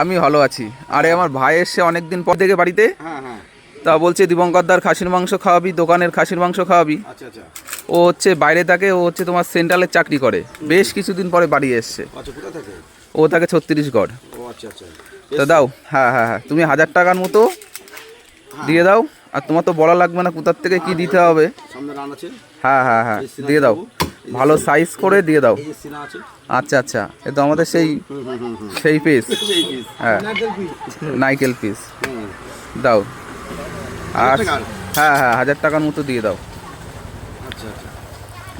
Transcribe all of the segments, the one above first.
আমি ভালো আছি। আরে আমার ভাই এসছে অনেকদিন পর থেকে বাড়িতে। হ্যাঁ হ্যাঁ। তা বলছে দীপঙ্করদার খাসির মাংস খাওয়াবি দোকানের খাসির মাংস খাওয়াবি। আচ্ছা আচ্ছা। ও হচ্ছে বাইরে থাকে ও হচ্ছে তোমার সেন্ট্রালের চাকরি করে। বেশ কিছুদিন পরে বাড়ি এসছে। আচ্ছা ও থাকে আচ্ছা তা দাও হ্যাঁ হ্যাঁ হ্যাঁ। তুমি হাজার টাকার মতো দিয়ে দাও। আর তোমার তো বলা লাগবে না কোথার থেকে কি দিতে হবে। হ্যাঁ হ্যাঁ হ্যাঁ। দিয়ে দাও। ভালো সাইজ করে দিয়ে দাও। আচ্ছা আচ্ছা। এ তো আমাদের সেই সেই পিস হ্যাঁ। নাইকেল পিস দাও। আর হ্যাঁ হ্যাঁ হাজার টাকার মতো দিয়ে দাও। আচ্ছা আচ্ছা।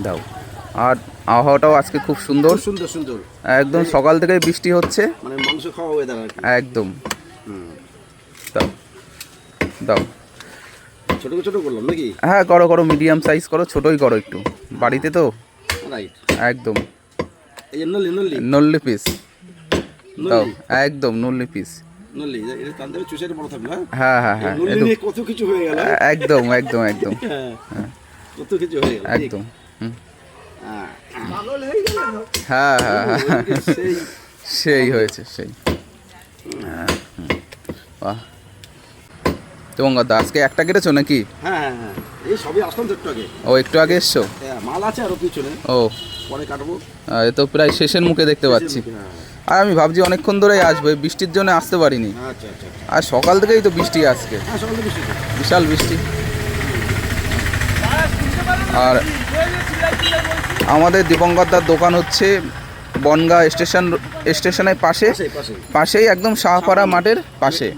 দাও। আর আবহাওয়াটাও আজকে খুব সুন্দর। সুন্দর সুন্দর। একদম সকাল থেকে বৃষ্টি হচ্ছে। মানে মাংস খাওয়া ওয়েদার একদম। দাও। দাও। ছোট ছোট করলাম নাকি? হ্যাঁ করো করো। মিডিয়াম সাইজ করো। ছোটোই করো একটু। বাড়িতে তো। রাইট একদম। এই নল্লি নল্লি? নল্লি পিস দাও একদম নল্লি পিস নল্লি এটা কান থেকে চুষের বড় থাকবে হ্যাঁ হ্যাঁ হ্যাঁ হ্যাঁ নল্লি একদম নিয়ে কত কিছু হয়ে গেল? একদম একদম একদম। হ্যাঁ কত কিছু হয়ে গেল একদম হুম। হ্যাঁ হ্যাঁ হ্যাঁ হ্যাঁ সেই। সেই হয়েছে সেই। হ্যাঁ, বাহ। এবং আজকে একটা কেটেছো নাকি? হ্যাঁ হ্যাঁ হ্যাঁ। এই সবই আসলাম একটু আগে। ও একটু আগে এসছো? হ্যাঁ, মাল আছে আরও পিছনে। ও। পরে কাটবো। এ তো প্রায় শেষের মুখে দেখতে পাচ্ছি। হ্যাঁ। আর আমি ভাবছি অনেকক্ষণ ধরেই আসব বৃষ্টির জন্য আসতে পারিনি। আচ্ছা আচ্ছা আচ্ছা। আর সকাল থেকেই তো বৃষ্টি আজকে। বিশাল বৃষ্টি। আর আমাদের দীপঙ্করদার দোকান হচ্ছে বনগা স্টেশন স্টেশনের পাশে। পাশেই একদম শাহপাড়া মাঠের পাশে।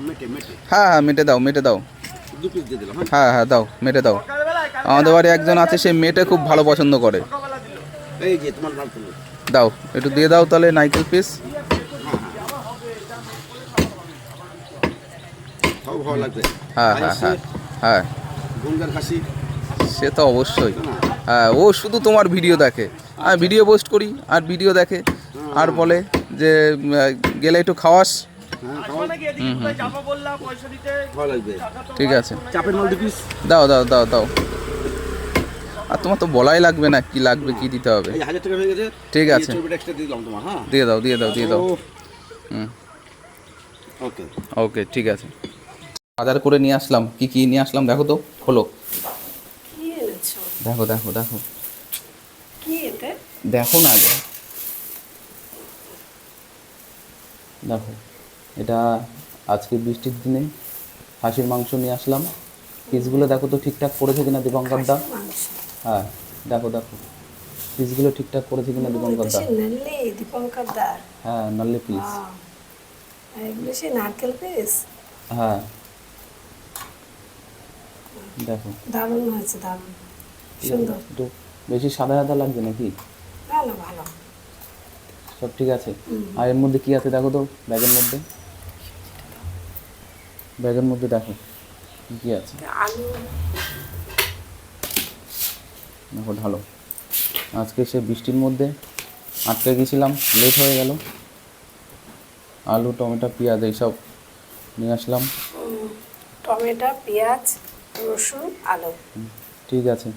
হ্যাঁ হ্যাঁ মেটে দাও মেটে দাও। হ্যাঁ। হ্যাঁ হ্যাঁ দাও মেটে দাও। আমাদের বাড়ি একজন আছে সে মেটে খুব ভালো পছন্দ করে। দাও একটু দিয়ে দাও তাহলে নাইকেল পিস হ্যাঁ হ্যাঁ হ্যাঁ হ্যাঁ। সে তো অবশ্যই। হ্যাঁ ও শুধু তোমার ভিডিও দেখে। আমি ভিডিও পোস্ট করি আর ভিডিও দেখে। আর বলে যে গেলে একটু খাওয়াস হ্যাঁ খাও। ভালো লাগবে ঠিক আছে। চাপের মাল দু দাও দাও দাও দাও। আর তোমার তো বলাই লাগবে না কি লাগবে কি দিতে হবে। এই হাজার টাকা হয়ে গেছে। ঠিক আছে। দিয়ে হ্যাঁ? দিয়ে দাও দিয়ে দাও দিয়ে দাও। হুম। ওকে। ওকে ঠিক আছে। বাজার করে নিয়ে আসলাম। কি কি নিয়ে আসলাম? দেখো তো খোলো। কি দেখো দেখো দেখো। দেখো না দেখো। এটা আজকে বৃষ্টির দিনে হাঁসির মাংস নিয়ে আসলাম। পিসগুলো দেখো তো ঠিকঠাক করেছে কিনা দীপঙ্কর দা হ্যাঁ দেখো দেখো। পিসগুলো ঠিকঠাক করেছে কিনা দীপঙ্কর দা দীপঙ্কর দার হ্যাঁ নাল্লি পিস এগুলো নারকেল পিস হ্যাঁ। দেখো। দারুণ হয়েছে দারুণ। সুন্দর। বেশি সাদা সাদা লাগবে নাকি? ভালো ভালো। সব ঠিক আছে? আর এর মধ্যে কি আছে দেখো তো ব্যাগের মধ্যে? ব্যাগের মধ্যে দেখো কি আছে। আলু। দেখো ঢালো। আজকে সে বৃষ্টির মধ্যে আটকে গেছিলাম লেট হয়ে গেল। আলু টমেটো পেঁয়াজ এইসব নিয়ে আসলাম। টমেটো পেঁয়াজ রসুন আলু। ঠিক আছে।